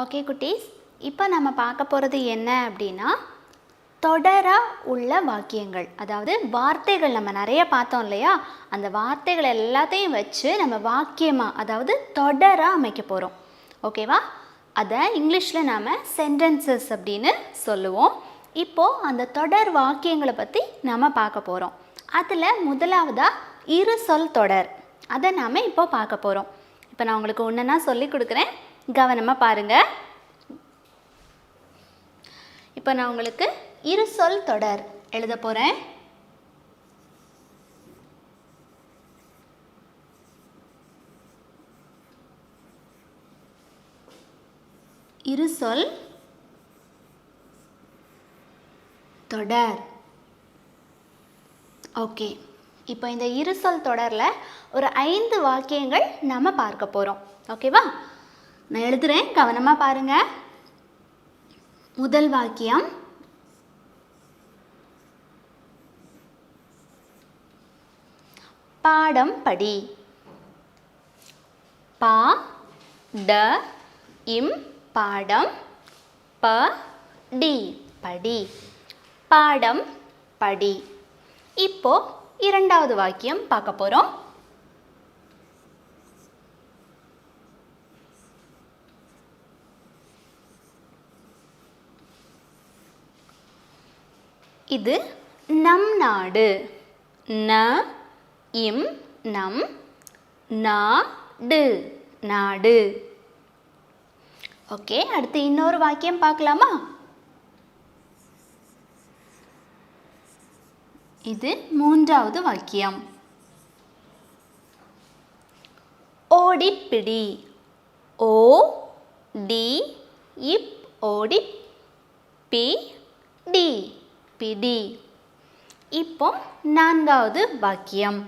Okay குட்டீஸ். இப்போ நம்ம பார்க்க போகிறது என்ன அப்படின்னா தொடராக உள்ள வாக்கியங்கள். அதாவது வார்த்தைகள் நம்ம நிறைய பார்த்தோம் இல்லையா? அந்த வார்த்தைகள் எல்லாத்தையும் வச்சு நம்ம வாக்கியமாக அதாவது தொடராக அமைக்க போகிறோம் ஓகேவா அதை இங்கிலீஷில் நாம் சென்டென்சஸ் அப்படின்னு சொல்லுவோம். இப்போது அந்த தொடர் வாக்கியங்களை பற்றி நாம் பார்க்க போகிறோம் அதில் முதலாவதாக இரு சொல் தொடர். அதை நாம் இப்போ பார்க்க போகிறோம் இப்போ நான் உங்களுக்கு ஒன்றுன்னா சொல்லி கொடுக்குறேன். கவனமாக பாருங்கள் இப்போ நான் உங்களுக்கு இரு சொல் தொடர் எழுத போகிறேன் இரு சொல் தொடர். ஓகே. இப்போ இந்த இரு சொல் தொடரில் ஒரு ஐந்து வாக்கியங்கள் நம்ம பார்க்க போகிறோம் ஓகேவா? நான் எழுதுகிறேன் கவனமாக பாருங்கள் முதல் வாக்கியம். பாடம் படி. பா ட இம் பாடம் ப டி. படி. பாடம் படி. இப்போ இரண்டாவது வாக்கியம் பார்க்க போகிறோம் இது நம் நாடு. ந இம் நம் நாடு நாடு. ஓகே அடுத்து இன்னொரு வாக்கியம் பார்க்கலாமா? இது மூன்றாவது வாக்கியம். ஓடிப்பிடி. ஓ டி இப் ஓடி பி டி. பிடி இப்போ நான்காவது வாக்கியம்.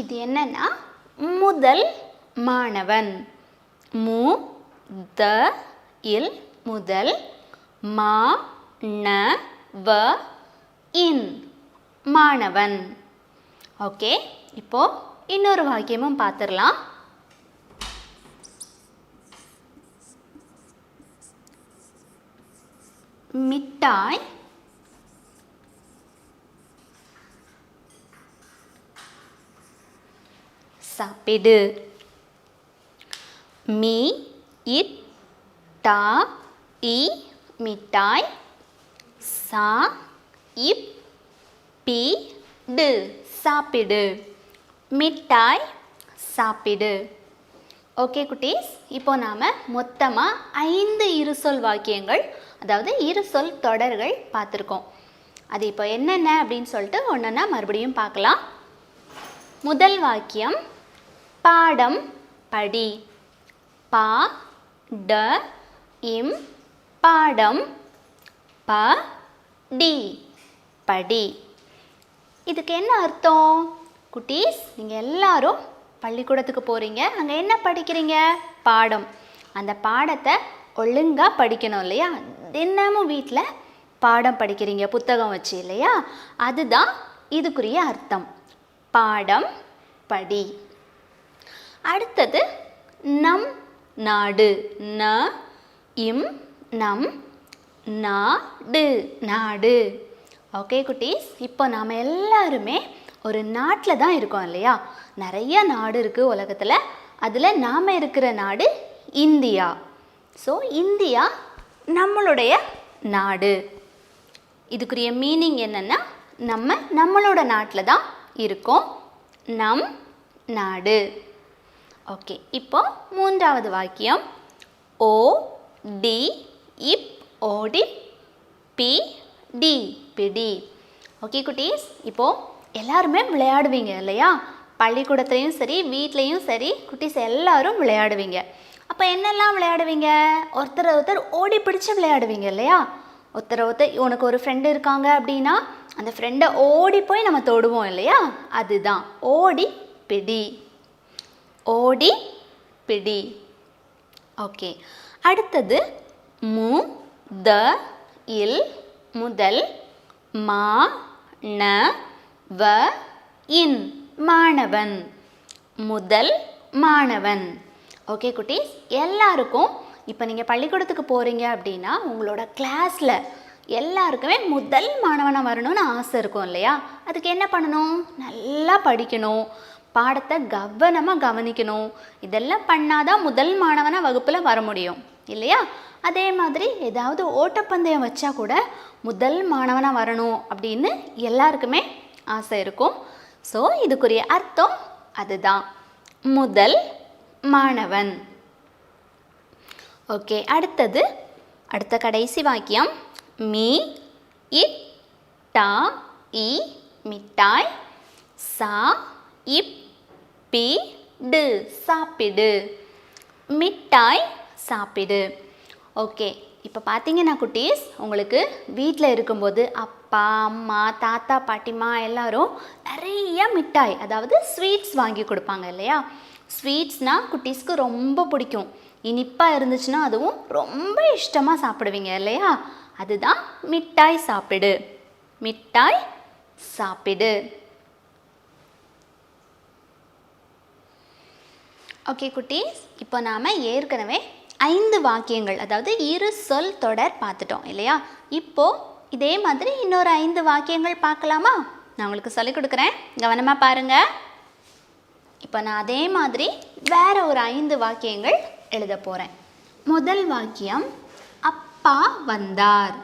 இது என்னன்னா முதல் மாணவன். மு த இல் முதல் மா ந வ இன் மாணவன். ஓகே இப்போ இன்னொரு வாக்கியமும் பார்த்துடலாம். மிட்டாய். சாப்பிடு. மீ இட் டா இ மிட்டாய். சா இப் பி டு சாப்பிடு. மிட்டாய் சாப்பிடு. ஓகே குட்டீஸ்? இப்போ நாம் மொத்தமாக ஐந்து இருசொல் வாக்கியங்கள் அதாவது இருசொல் தொடர்கள் பார்த்துருக்கோம். அது இப்போ என்னென்ன அப்படின்னு சொல்லிட்டு ஒன்றுன்னா மறுபடியும் பார்க்கலாம். முதல் வாக்கியம் பாடம் படி. பா ட இம் பாடம். ப டி. படி. இதுக்கு என்ன அர்த்தம்? குட்டீஸ் நீங்கள் எல்லாரும் பள்ளிக்கூடத்துக்கு போகிறீங்க அங்கே என்ன படிக்கிறீங்க? பாடம். அந்த பாடத்தை ஒழுங்காக படிக்கணும் இல்லையா? தினமும் வீட்டில் பாடம் படிக்கிறீங்க புத்தகம் வச்சு இல்லையா? அதுதான் இதுக்குரிய அர்த்தம். பாடம் படி. அடுத்தது நம் நாடு. ந இம் நம் நாடு. நாடு. ஓகே குட்டீஸ். இப்போ நாம் எல்லாருமே ஒரு நாட்டில் தான் இருக்கோம் இல்லையா? நிறைய நாடு இருக்குது உலகத்தில். அதில் நாம் இருக்கிற நாடு இந்தியா. ஸோ இந்தியா நம்மளுடைய நாடு. இதுக்குரிய மீனிங் என்னென்னா நம்ம நம்மளோட நாட்டில் தான் இருக்கோம். நம் நாடு. ஓகே இப்போ மூன்றாவது வாக்கியம். ஓ டி இப் ஓடி பி டி பிடி. ஓகே குட்டீஸ்? இப்போது எல்லாருமே விளையாடுவீங்க இல்லையா? பள்ளிக்கூடத்துலேயும் சரி வீட்லேயும் சரி குட்டீஸ் எல்லாரும் விளையாடுவீங்க. அப்போ என்னெல்லாம் விளையாடுவீங்க? ஒருத்தர் ஒருத்தர் ஓடி பிடிச்சு விளையாடுவீங்க இல்லையா? ஒருத்தர் ஒருத்தர் உனக்கு ஒரு ஃப்ரெண்டு இருக்காங்க அப்படின்னா அந்த ஃப்ரெண்டை ஓடி போய் நம்ம தொடுவோம் இல்லையா? அதுதான். ஓடி பிடி. ஓடி பிடி. ஓகே. அடுத்தது மு த இல் முதல் மா ந வ இன் மாணவன். முதல் மாணவன். ஓகே குட்டீஸ்? எல்லாருக்கும் இப்போ நீங்கள் பள்ளிக்கூடத்துக்கு போகிறீங்க அப்படின்னா உங்களோட கிளாஸில் எல்லாருக்குமே முதல் மாணவனாக வரணும்னு ஆசை இருக்கும் இல்லையா? அதுக்கு என்ன பண்ணணும்? நல்லா படிக்கணும். பாடத்தை கவனமாக கவனிக்கணும். இதெல்லாம் பண்ணாதான் முதல் மாணவனாக வகுப்பில் வர முடியும். இல்லையா? அதே மாதிரி ஏதாவது ஓட்டப்பந்தயம் வச்சா கூட முதல் மாணவனாக வரணும் அப்படின்னு எல்லாருக்குமே ஆசை இருக்கும். ஸோ இதுக்குரிய அர்த்தம் அதுதான். முதல் மாணவன். ஓகே அடுத்தது அடுத்த கடைசி வாக்கியம். மீ இ டா இ மிட்டாய் சா இப் பி டு சாப்பிடு. மிட்டாய் சாப்பிடு. ஓகே இப்போ பார்த்தீங்கன்னா குட்டீஸ் உங்களுக்கு வீட்டில் இருக்கும்போது அப்பா அம்மா தாத்தா பாட்டிமா எல்லாரும் நிறைய மிட்டாய் அதாவது ஸ்வீட்ஸ் வாங்கி கொடுப்பாங்க இல்லையா? ஸ்வீட்ஸ்னால் குட்டீஸ்க்கு ரொம்ப பிடிக்கும். இனிப்பாக இருந்துச்சுன்னா அதுவும் ரொம்ப இஷ்டமாக சாப்பிடுவீங்க இல்லையா? அதுதான் மிட்டாய் சாப்பிடு. மிட்டாய் சாப்பிடு. ஓகே குட்டீஸ். இப்போ நாம் ஏற்கனவே ஐந்து வாக்கியங்கள் அதாவது இரு சொல் தொடர் பார்த்துட்டோம் இல்லையா? இப்போ இதே மாதிரி இன்னொரு ஐந்து வாக்கியங்கள் பார்க்கலாமா? நான் உங்களுக்கு சொல்லிக் கொடுக்குறேன். கவனமாக பாருங்கள் இப்போ நான் அதே மாதிரி வேற ஒரு ஐந்து வாக்கியங்கள் எழுத போகிறேன் முதல் வாக்கியம் அப்பா வந்தார்.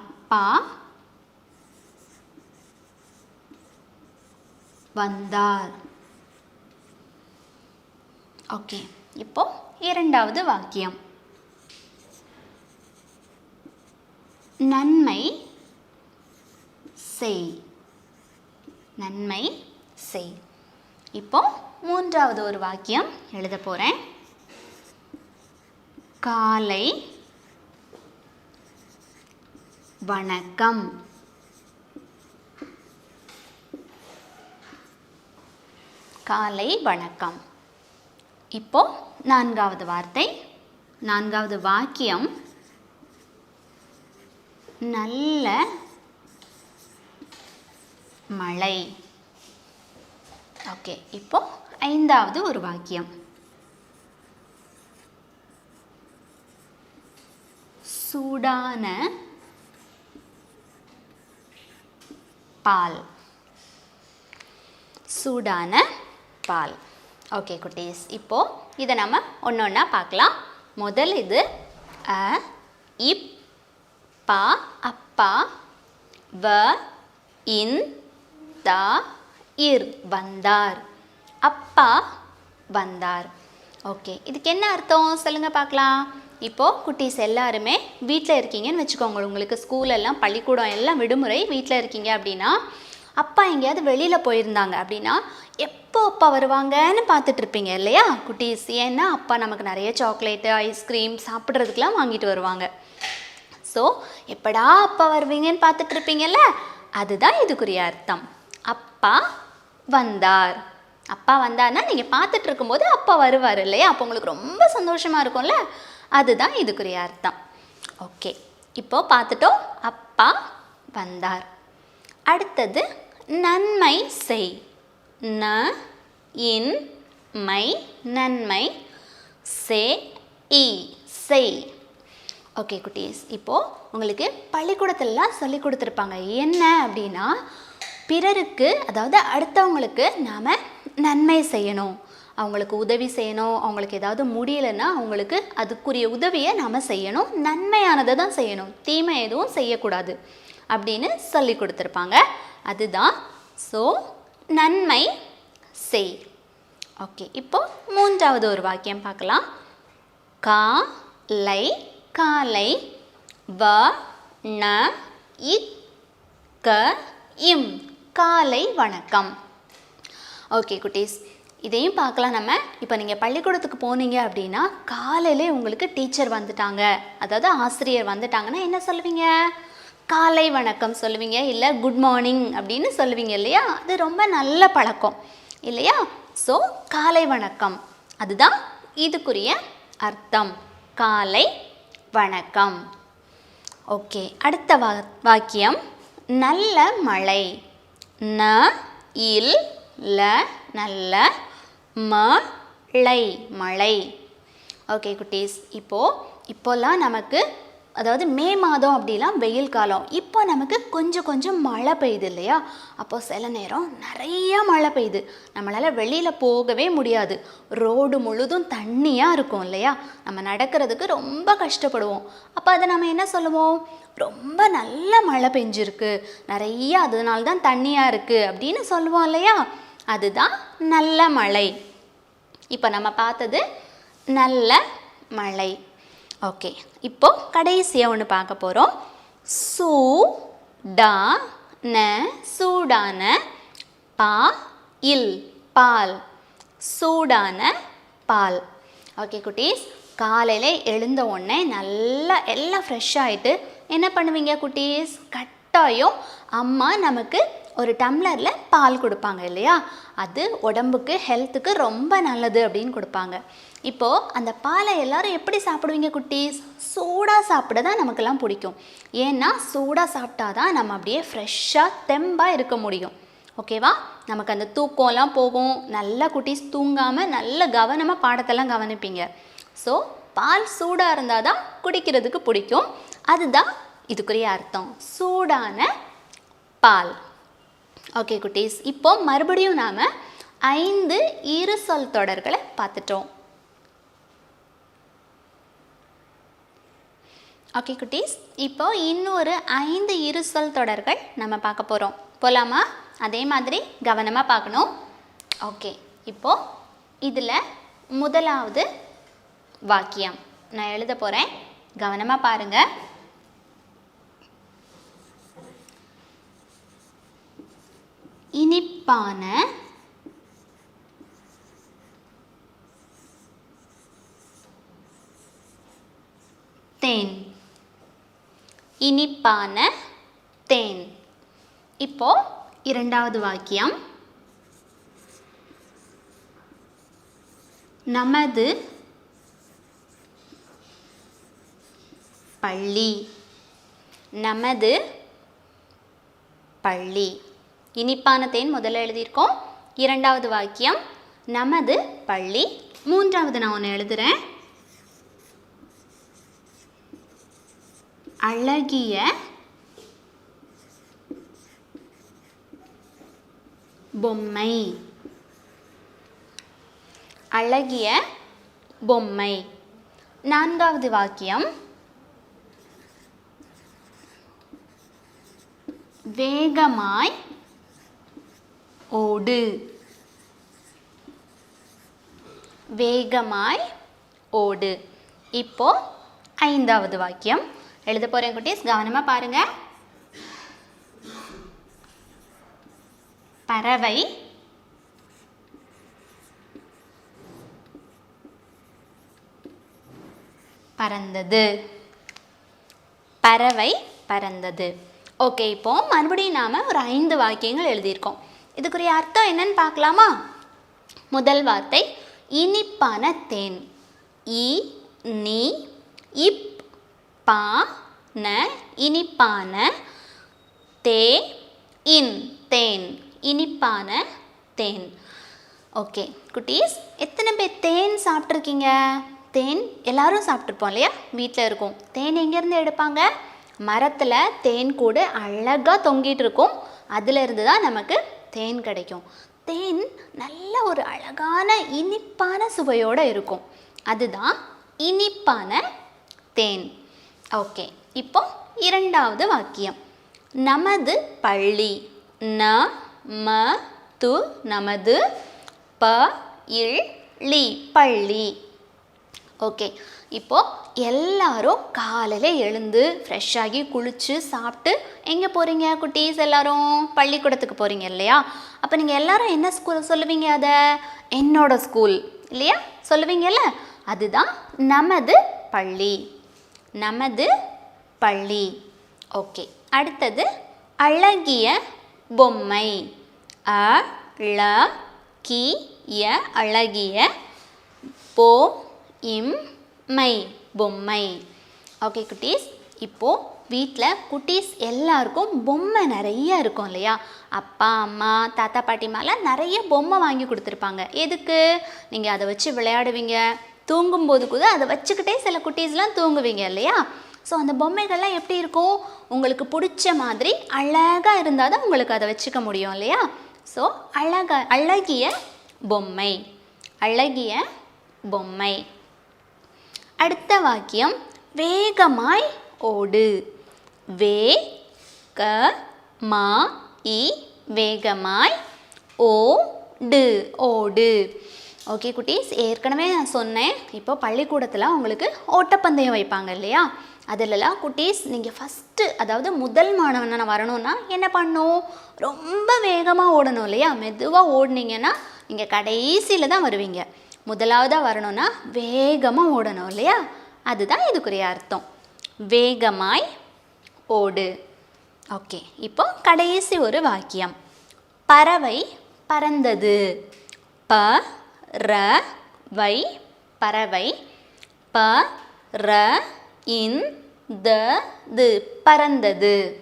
அப்பா வந்தார். ஓகே இப்போ இரண்டாவது வாக்கியம். நன்மை செய். நன்மை செய். இப்போ மூன்றாவது ஒரு வாக்கியம் எழுத போகிறேன் காலை வணக்கம். காலை வணக்கம். இப்போ நான்காவது வார்த்தை நான்காவது வாக்கியம். நல்ல மழை. ஓகே இப்போ ஐந்தாவது ஒரு வாக்கியம். சூடான பால். சூடான பால். ஓகே குட்டீஸ். இப்போது இதை நம்ம ஒன்று ஒன்றா பார்க்கலாம். முதல் இது அ இப் பா அப்பா வ இன் த இர் வந்தார். அப்பா வந்தார். ஓகே இதுக்கு என்ன அர்த்தம்? சொல்லுங்கள் பார்க்கலாம். இப்போது குட்டீஸ் எல்லாருமே வீட்டில் இருக்கீங்கன்னு வச்சுக்கோங்க உங்களுக்கு ஸ்கூலெல்லாம் பள்ளிக்கூடம் எல்லாம் விடுமுறை வீட்டில் இருக்கீங்க அப்படின்னா அப்பா எங்கேயாவது வெளியில் போயிருந்தாங்க அப்படின்னா எப்போ அப்பா வருவாங்கன்னு பார்த்துட்டு இருப்பீங்க இல்லையா? குட்டீஸ் ஏன்னா அப்பா நமக்கு நிறைய சாக்லேட்டு ஐஸ்கிரீம் சாப்பிட்றதுக்கெலாம் வாங்கிட்டு வருவாங்க. ஸோ எப்படா அப்பா வருவீங்கன்னு பார்த்துட்டு இருப்பீங்கல்ல? அதுதான் இதுக்குரிய அர்த்தம். அப்பா வந்தார். அப்பா வந்தார்னா நீங்கள் பார்த்துட்டு இருக்கும்போது அப்பா வருவார் இல்லையா? அப்போ உங்களுக்கு ரொம்ப சந்தோஷமாக இருக்கும்ல? அதுதான் இதுக்குரிய அர்த்தம். ஓகே இப்போ பார்த்துட்டோம். அப்பா வந்தார். அடுத்தது நன்மை செய். ந இன் மை நன்மை சே இ செய். ஓகே குட்டீஸ். இப்போது உங்களுக்கு பள்ளிக்கூடத்திலலாம் சொல்லி கொடுத்துருப்பாங்க. என்ன அப்படின்னா பிறருக்கு அதாவது அடுத்தவங்களுக்கு நாம் நன்மை செய்யணும். அவங்களுக்கு உதவி செய்யணும். அவங்களுக்கு ஏதாவது முடியலைன்னா அவங்களுக்கு அதுக்குரிய உதவியை நாம் செய்யணும். நன்மையானதை தான் செய்யணும். தீமை எதுவும் செய்யக்கூடாது அப்படின்னு சொல்லி கொடுத்துருப்பாங்க. அதுதான். ஸோ நன்மை செய். ஓகே இப்போ மூன்றாவது ஒரு வாக்கியம் பார்க்கலாம். கா லை காலை வ ந இக் க இம். காலை வணக்கம். ஓகே குட்டீஸ். இதையும் பார்க்கலாம் நம்ம. இப்போ நீங்கள் பள்ளிக்கூடத்துக்கு போனீங்க அப்படின்னா காலையிலே உங்களுக்கு டீச்சர் வந்துட்டாங்க. அதாவது ஆசிரியர் வந்துட்டாங்கன்னா என்ன சொல்லுவீங்க காலை வணக்கம் சொல்லுவீங்க இல்லை குட் மார்னிங் அப்படின்னு சொல்லுவீங்க இல்லையா? அது ரொம்ப நல்ல பழக்கம் இல்லையா? ஸோ காலை வணக்கம். அதுதான் இதுக்குரிய அர்த்தம். காலை வணக்கம். ஓகே அடுத்த வா வாக்கியம். நல்ல மழை. ந இல் ல நல்ல மழை மழை. ஓகே குட்டீஸ் இப்போது இப்போல்லாம் நமக்கு அதாவது மே மாதம் அப்படிலாம் வெயில் காலம். இப்போ நமக்கு கொஞ்சம் கொஞ்சம் மழை பெய்யுது இல்லையா? அப்போ சில நேரம் நிறைய மழை பெய்யுது. நம்மளால் வெளியில் போகவே முடியாது. ரோடு முழுதும் தண்ணியாக இருக்கும் இல்லையா? நம்ம நடக்கிறதுக்கு ரொம்ப கஷ்டப்படுவோம். அப்போ அதை நம்ம என்ன சொல்லுவோம்? ரொம்ப நல்ல மழை பெஞ்சிருக்கு. நிறைய அதனால தான் தண்ணியாக இருக்குது அப்படின்னு சொல்லுவோம் இல்லையா? அதுதான் நல்ல மழை. இப்போ நம்ம பார்த்தது நல்ல மழை. ஓகே இப்போ கடைசியாக ஒன்று பார்க்க போகிறோம் சூ டா ந சூடான பா இல் பால். சூடான பால். ஓகே குட்டீஸ் காலையில் எழுந்த உடனே நல்லா எல்லாம் ஃப்ரெஷ் ஆகிட்டு என்ன பண்ணுவீங்க குட்டீஸ்? கட்டாயம் அம்மா நமக்கு ஒரு டம்ளரில் பால் கொடுப்பாங்க இல்லையா? அது உடம்புக்கு ஹெல்த்துக்கு ரொம்ப நல்லது அப்படின்னு கொடுப்பாங்க. இப்போது அந்த பாலை எல்லாரும் எப்படி சாப்பிடுவீங்க குட்டீஸ்? சூடாக சாப்பிட தான் நமக்கெல்லாம் பிடிக்கும். ஏன்னா சூடாக சாப்பிட்டா தான் நம்ம அப்படியே ஃப்ரெஷ்ஷாக தெம்பாக இருக்க முடியும். ஓகேவா? நமக்கு அந்த தூக்கம்லாம் போகும். நல்லா குட்டீஸ் தூங்காமல் நல்ல கவனமாக பாடத்தெல்லாம் கவனிப்பீங்க. ஸோ பால் சூடாக இருந்தால் தான் குடிக்கிறதுக்கு பிடிக்கும். அதுதான் இதுக்குரிய அர்த்தம். சூடான பால். ஓகே குட்டீஸ். இப்போ மறுபடியும் நாம் ஐந்து இரு சொல் தொடர்களை பார்த்துட்டோம். ஓகே குட்டீஸ். இப்போ இன்னொரு ஐந்து இரு சொல் தொடர்கள் நம்ம பார்க்க போகிறோம் போகலாமா அதே மாதிரி கவனமாக பார்க்கணும். ஓகே இப்போது இதில் முதலாவது வாக்கியம். நான் எழுத போகிறேன் கவனமாக பாருங்கள் இனிப்பான தேன். இனிப்பான தேன். இப்போ இரண்டாவது வாக்கியம். நமது பள்ளி. நமது பள்ளி. இனிப்பான தேன் முதல்ல எழுதியிருக்கோம். இரண்டாவது வாக்கியம். நமது பள்ளி. மூன்றாவது நான் ஒன்று எழுதுகிறேன் அழகிய பொம்மை. அழகிய பொம்மை. நான்காவது வாக்கியம். வேகமாய் ஓடு. வேகமாய் ஓடு. இப்போ ஐந்தாவது வாக்கியம். எழுத போகிறேன் குட்டீஸ் கவனமாக பாருங்க. பறவை. பறந்தது. பறவை பறந்தது. ஓகே இப்போ மறுபடியும் நாம் ஒரு ஐந்து வாக்கியங்கள் எழுதியிருக்கோம். இதுக்குரிய அர்த்தம் என்னன்னு பார்க்கலாமா? முதல் வார்த்தை இனிப்பான தேன். இ நீ இப் பா ந இனிப்பான தே இன் தேன் இனிப்பான தேன். ஓகே குட்டீஸ் எத்தனை பேர் தேன் சாப்பிட்ருக்கீங்க தேன் எல்லாரும் சாப்பிட்ருப்போம் இல்லையா? வீட்டில் இருக்கும். தேன் எங்கேருந்து எடுப்பாங்க? மரத்தில் தேன் கூடு அழகாக தொங்கிட்டு இருக்கும். அதிலிருந்து தான் நமக்கு தேன் கிடைக்கும். தேன் நல்ல ஒரு அழகான இனிப்பான சுவையோடு இருக்கும். அதுதான் இனிப்பான தேன். ஓகே இப்போ இரண்டாவது வாக்கியம். நமது பள்ளி ந ம து நமது ப இல் லி பள்ளி. ஓகே இப்போ எல்லாரும் காலையில் எழுந்து ஃப்ரெஷ் ஆகி குளித்து சாப்பிட்டு எங்கே போகிறீங்க குட்டீஸ் எல்லாரும்? பள்ளிக்கூடத்துக்கு போகிறீங்க இல்லையா? அப்போ நீங்கள் எல்லாரும் என்ன ஸ்கூல் சொல்லுவீங்க அதை? என்னோட ஸ்கூல் இல்லையா? சொல்லுவீங்கல்ல? அதுதான் நமது பள்ளி. நமது பள்ளி. ஓகே. அடுத்தது அழகிய பொம்மை. அ ள கி ய அழகிய போ இம் மை பொம்மை. ஓகே குட்டீஸ். இப்போது வீட்டில் குட்டீஸ் எல்லாருக்கும் பொம்மை நிறைய இருக்கும் இல்லையா? அப்பா அம்மா தாத்தா பாட்டிமாலாம் நிறைய பொம்மை வாங்கி கொடுத்துருப்பாங்க. எதுக்கு? நீங்கள் அதை வச்சு விளையாடுவீங்க. தூங்கும்போது கூட அதை வச்சுக்கிட்டே சில குட்டீஸ்லாம் தூங்குவீங்க இல்லையா? ஸோ அந்த பொம்மைகள்லாம் எப்படி இருக்கும்? உங்களுக்கு பிடிச்ச மாதிரி அழகாக இருந்தால் தான் உங்களுக்கு அதை வச்சுக்க முடியும் இல்லையா? ஸோ அழக அழகிய பொம்மை. அழகிய பொம்மை. அடுத்த வாக்கியம் வேகமாய் ஓடு. வே க மா இ வேகமாய் ஓடு ஓடு. ஓகே குட்டீஸ் ஏற்கனவே நான் சொன்னேன். இப்போ பள்ளிக்கூடத்தில் உங்களுக்கு ஓட்டப்பந்தயம் வைப்பாங்க இல்லையா? அதிலலாம் குட்டீஸ் நீங்கள் ஃபஸ்ட்டு அதாவது முதல் மாணவனை வரணும்னா என்ன பண்ணும்? ரொம்ப வேகமாக ஓடணும் இல்லையா? மெதுவாக ஓடுனீங்கன்னா நீங்கள் கடைசியில் தான் வருவீங்க. முதலாவதாக வரணும்னா வேகமாக ஓடணும் இல்லையா? அதுதான் இதுக்குரிய அர்த்தம். வேகமாய் ஓடு. ஓகே இப்போ கடைசி ஒரு வாக்கியம். பறவை பறந்தது. ப ர வை பறவை ப ர இன் த து பறந்தது.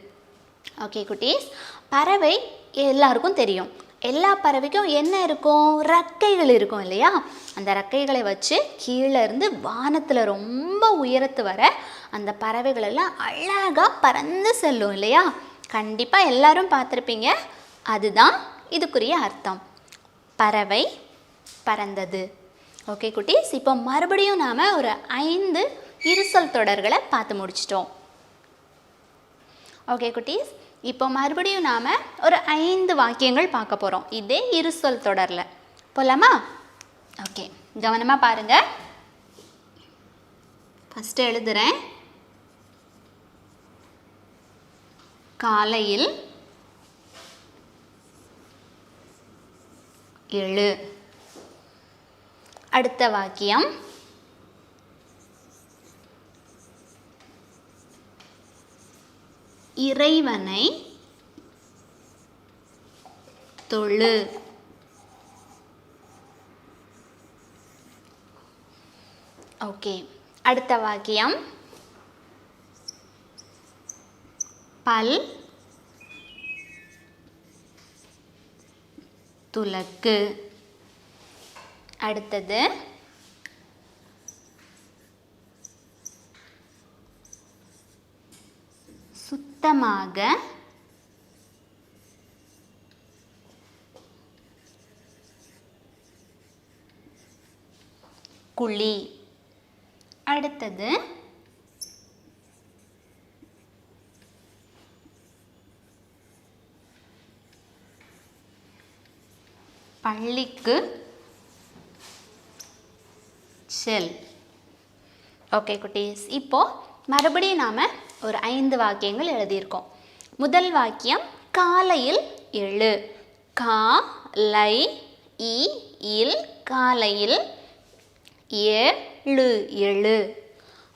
ஓகே குட்டீஸ். பறவை எல்லாருக்கும் தெரியும். எல்லா பறவைக்கும் என்ன இருக்கும்? ரக்கைகள் இருக்கும் இல்லையா? அந்த ரக்கைகளை வச்சு கீழே இருந்து வானத்தில் ரொம்ப உயரத்து வர அந்த பறவைகள் எல்லாம் அழகாக பறந்து செல்லும் இல்லையா? கண்டிப்பாக எல்லாரும் பார்த்துருப்பீங்க. அதுதான் இதுக்குரிய அர்த்தம். பறவை பறந்தது. ஓகே குட்டீஸ்? இப்போ மறுபடியும் நாம் ஒரு ஐந்து இருசொல் தொடர்களை பார்த்து முடிச்சிட்டோம். ஓகே குட்டீஸ்? இப்போ மறுபடியும் நாம் ஒரு ஐந்து வாக்கியங்கள் பார்க்க போகிறோம் இதே இருசொல் தொடரில். போலாமா? ஓகே கவனமாக பாருங்கள் ஃபஸ்ட்டு எழுதுகிறேன் காலையில் எழு அடுத்த வாக்கியம். இறைவனை தொழு. ஓகே அடுத்த வாக்கியம். பல் துலக்கு. அடுத்தது. சுத்தமாக குழி. அடுத்தது. பள்ளிக்கு செல் ஓகே குட்டீஸ். இப்போது மறுபடியும் நாம் ஒரு ஐந்து வாக்கியங்கள் எழுதியிருக்கோம். முதல் வாக்கியம் காலையில் எழு. கா லை இ இல் காலையில் ஏழு எழு.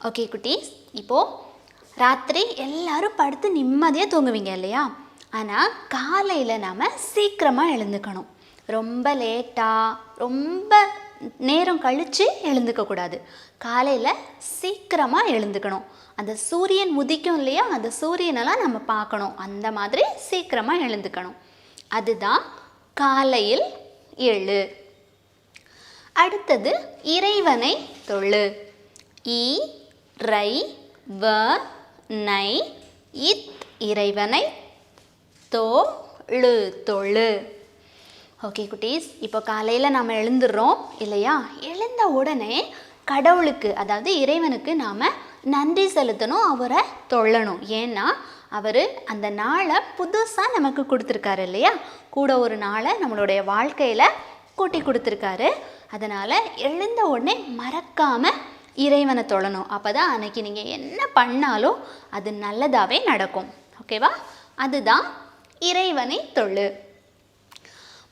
ஓகே குட்டீஸ். இப்போது ராத்திரி எல்லாரும் படுத்து நிம்மதியாக தூங்குவீங்க இல்லையா? ஆனால் காலையில் நாம் சீக்கிரமாக எழுந்துக்கணும். ரொம்ப லேட்டாக ரொம்ப நேரம் கழித்து எழுந்துக்கக்கூடாது காலையில் சீக்கிரமாக எழுந்துக்கணும். அந்த சூரியன் உதிக்கும் இல்லையா? அந்த சூரியனெல்லாம் நம்ம பார்க்கணும். அந்த மாதிரி சீக்கிரமாக எழுந்துக்கணும். அதுதான் காலையில் எழு. அடுத்தது இறைவனை தொழு. இ ரை வ நை இத் இறைவனை தோ தொழு. ஓகே குட்டீஸ் இப்போ காலையில் நாம் எழுந்துடுறோம் இல்லையா? எழுந்த உடனே கடவுளுக்கு அதாவது இறைவனுக்கு நாம் நன்றி செலுத்தணும் அவரை தொழணும். ஏன்னா அவர் அந்த நாளை புதுசாக நமக்கு கொடுத்துருக்காரு இல்லையா? கூட ஒரு நாளை நம்மளுடைய வாழ்க்கையில் கூட்டி கொடுத்துருக்காரு. அதனால் எழுந்த உடனே மறக்காமல் இறைவனை தொழணும். அப்போ தான் அன்றைக்கி நீங்கள் என்ன பண்ணாலும் அது நல்லதாகவே நடக்கும். ஓகேவா அதுதான் இறைவனை தொழு.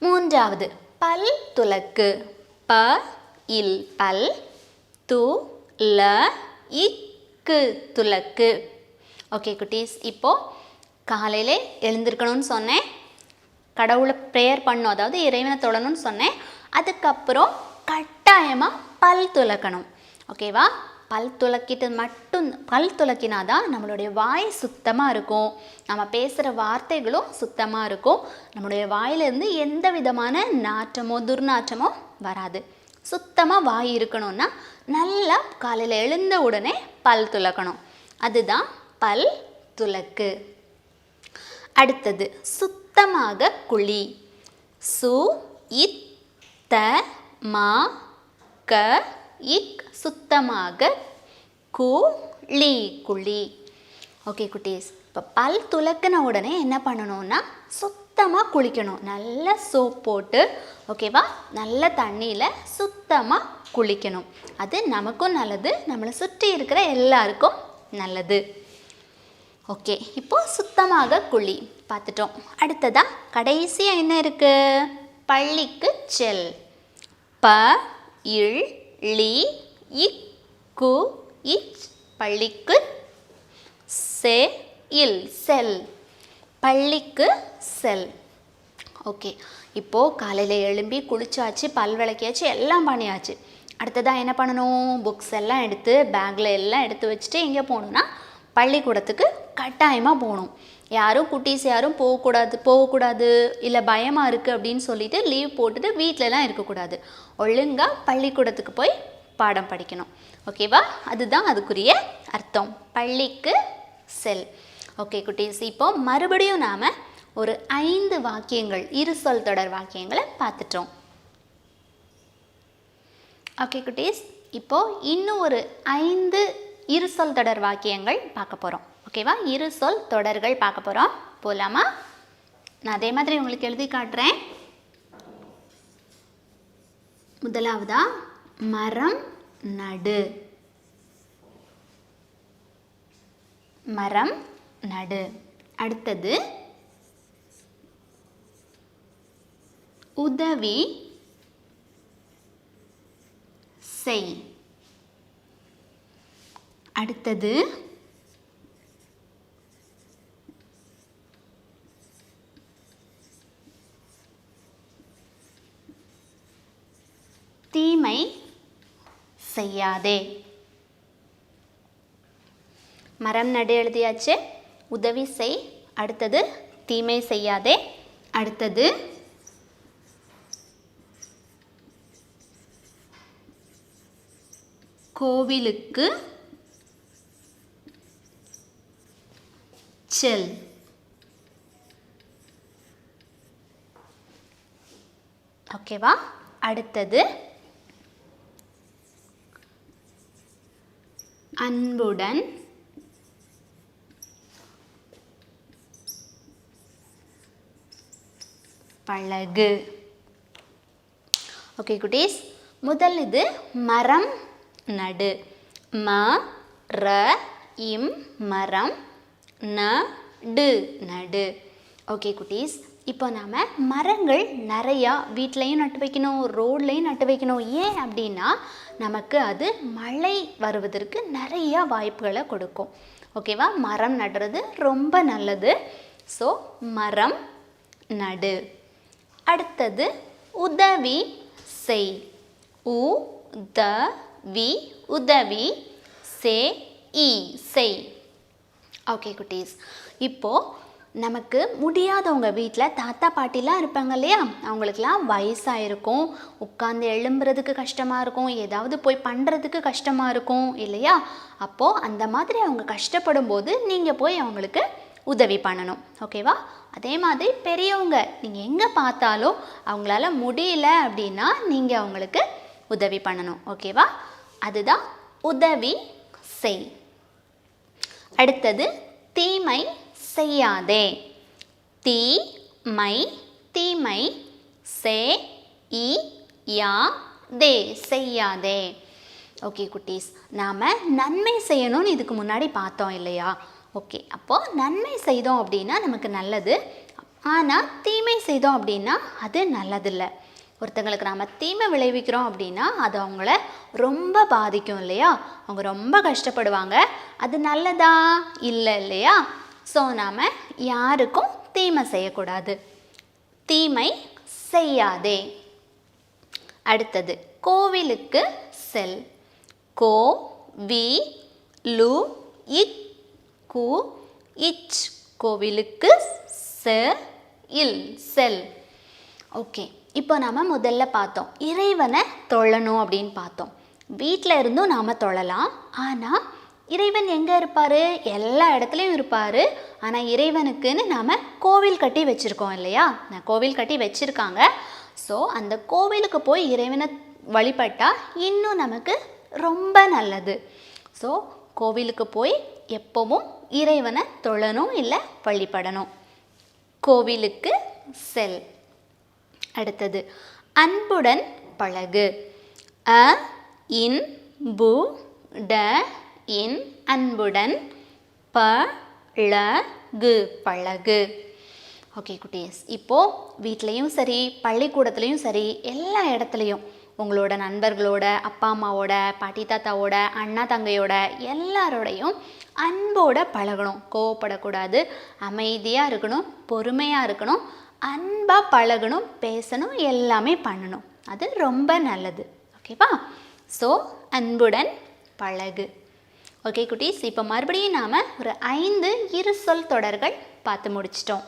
மூன்றாவது பல் துலக்கு. ப இல் பல் து ல இக்கு துலக்கு. ஓகே குட்டீஸ் இப்போது காலையில் எழுந்திருக்கணும்னு சொன்னேன். கடவுளை ப்ரேயர் பண்ணும் அதாவது இறைவனை தொடணும்னு சொன்னேன். அதுக்கப்புறம் கட்டாயமாக பல் துலக்கணும். ஓகேவா? பல் துளக்கிட்டு மட்டும் பல் துளக்கினா தான் நம்மளுடைய வாய் சுத்தமாக இருக்கும். நம்ம பேசுகிற வார்த்தைகளும் சுத்தமாக இருக்கும். நம்மளுடைய வாயிலிருந்து எந்த விதமான நாற்றமோ துர்நாற்றமோ வராது. சுத்தமாக வாய் இருக்கணும்னா நல்லா காலையில் எழுந்த உடனே பல் துலக்கணும். அதுதான் பல் துலக்கு. அடுத்தது சுத்தமாக குழி. சு இத்த மா க இக் சுத்தமாக குழி குழி ஓகே குட்டீஸ். இப்போ பல் துலக்கின உடனே என்ன பண்ணணும்னா சுத்தமாக குளிக்கணும். நல்ல சோப் போட்டு ஓகேவா நல்ல தண்ணியில் சுத்தமாக குளிக்கணும். அது நமக்கும் நல்லது நம்மளை சுற்றி இருக்கிற எல்லாருக்கும் நல்லது. ஓகே இப்போ சுத்தமாக குழி பார்த்துட்டோம். அடுத்ததாக கடைசியாக என்ன இருக்குது பள்ளிக்கு செல். ப இழ் லி இக் கு இச் பள்ளிக்கு செ இல் செல். பள்ளிக்கு செல். ஓகே. இப்போது காலையில் எழும்பி குளிச்சாச்சு பல் விளக்கியாச்சு எல்லாம் பண்ணியாச்சு. அடுத்ததாக என்ன பண்ணணும்? புக்ஸ் எல்லாம் எடுத்து பேக்கில் எல்லாம் எடுத்து வச்சுட்டு எங்கே போகணுன்னா பள்ளிக்கூடத்துக்கு கட்டாயமாக போகணும். யாரும் குட்டீஸ் யாரும் போகக்கூடாது போகக்கூடாது இல்லை பயமாக இருக்குது அப்படின்னு சொல்லிட்டு லீவ் போட்டுட்டு வீட்டிலலாம் இருக்கக்கூடாது. ஒழுங்காக பள்ளிக்கூடத்துக்கு போய் பாடம் படிக்கணும். ஓகேவா அதுதான் அதுக்குரிய அர்த்தம். பள்ளிக்கு செல். ஓகே குட்டீஸ் இப்போ மறுபடியும் நாம் ஒரு ஐந்து வாக்கியங்கள் இரு சொல் தொடர் வாக்கியங்களை பார்த்துட்டோம். ஓகே குட்டீஸ் இப்போ இன்னும் ஒரு ஐந்து இரு சொல் தொடர் வாக்கியங்கள் பார்க்க போகிறோம் ஓகேவா? இரு சொல் தொடர்கள் பார்க்க போகிறோம் போகலாமா நான் அதே மாதிரி உங்களுக்கு எழுதி காட்டுறேன். முதலாவதா மரம் நடு. மரம் நடு. அடுத்தது உதவி செய். அடுத்தது தீமை செய்யாதே. மரம் நடு எழுதியாச்சு. உதவி செய். அடுத்தது தீமை செய்யாதே. அடுத்தது கோவிலுக்கு செல். ஓகேவா? அடுத்தது அன்புடன் பழகு. ஓகே குட்டீஸ். முதல் இது மரம் நடு. ம ர இம் மரம் ந டு நடு. ஓகே குட்டீஸ். இப்போ நாம் மரங்கள் நிறையா வீட்லேயும் நட்டு வைக்கணும் ரோட்லேயும் நட்டு வைக்கணும். ஏன் அப்படின்னா நமக்கு அது மழை வருவதற்கு நிறையா வாய்ப்புகளை கொடுக்கும். ஓகேவா மரம் நடுறது ரொம்ப நல்லது. ஸோ மரம் நடு. அடுத்தது உதவி செய். உ த வி உதவி சே இ செய். ஓகே குட்டீஸ். இப்போது நமக்கு முடியாதவங்க வீட்டில் தாத்தா பாட்டிலாம் இருப்பாங்க இல்லையா? அவங்களுக்குலாம் வயசாக இருக்கும் உட்காந்து எழும்புறதுக்கு கஷ்டமாக இருக்கும். ஏதாவது போய் பண்ணுறதுக்கு கஷ்டமாக இருக்கும் இல்லையா? அப்போது அந்த மாதிரி அவங்க கஷ்டப்படும் போது நீங்கள் போய் அவங்களுக்கு உதவி பண்ணணும். ஓகேவா? அதே மாதிரி பெரியவங்க நீங்கள் எங்கே பார்த்தாலும் அவங்களால முடியல அப்படின்னா நீங்கள் அவங்களுக்கு உதவி பண்ணணும். ஓகேவா? அதுதான் உதவி செய். அடுத்தது தீமை செய்யாதே. தீமை தீமை சே இ யா தே. செய்யாதே. ஓகே குட்டீஸ். நாம் நன்மை செய்யணும்னு இதுக்கு முன்னாடி பார்த்தோம் இல்லையா? ஓகே அப்போது நன்மை செய்தோம் அப்படின்னா நமக்கு நல்லது. ஆனால் தீமை செய்தோம் அப்படின்னா அது நல்லதில்லை. ஒருத்தங்களுக்கு நாம் தீமை விளைவிக்கிறோம் அப்படின்னா அது அவங்கள ரொம்ப பாதிக்கும் இல்லையா? அவங்க ரொம்ப கஷ்டப்படுவாங்க. அது நல்லதா? இல்லை இல்லையா? ஸோ நாம் யாருக்கும் தீமை செய்யக்கூடாது. தீமை செய்யாதே. அடுத்தது கோவிலுக்கு செல். கோ வி லு இக் கு இச். கோவிலுக்கு செ இல் செல். ஓகே இப்போ நாம் முதல்ல பார்த்தோம். இறைவனை தொழணும் அப்படின்னு பார்த்தோம். வீட்டில் இருந்தும் நாம் தொழலாம். ஆனால் இறைவன் எங்கே இருப்பார்? எல்லா இடத்துலையும் இருப்பார். ஆனால் இறைவனுக்குன்னு நாம் கோவில் கட்டி வச்சுருக்கோம் இல்லையா? நான் கோவில் கட்டி வச்சுருக்காங்க. ஸோ அந்த கோவிலுக்கு போய் இறைவனை வழிபட்டால் இன்னும் நமக்கு ரொம்ப நல்லது. ஸோ கோவிலுக்கு போய் எப்பவும் இறைவனை தொழணும் இல்லை வழிபடணும். கோவிலுக்கு செல். அடுத்தது அன்புடன் பழகு. அ இன் பு ட இன் அன்புடன் ப ள கு பழகு. ஓகே குட்டீஸ். இப்போது வீட்லேயும் சரி பள்ளிக்கூடத்துலேயும் சரி எல்லா இடத்துலையும் உங்களோட நண்பர்களோட அப்பா அம்மாவோட பாட்டி தாத்தாவோட அண்ணா தங்கையோட எல்லாரோடையும் அன்போட பழகணும். கோவப்படக்கூடாது அமைதியாக இருக்கணும் பொறுமையாக இருக்கணும் அன்பாக பழகணும் பேசணும் எல்லாமே பண்ணணும். அது ரொம்ப நல்லது. ஓகேவா ஸோ அன்புடன் பழகு. ஓகே குட்டீஸ் இப்போ மறுபடியும் நாம் ஒரு ஐந்து இரு சொல் தொடர்கள் பார்த்து முடிச்சிட்டோம்.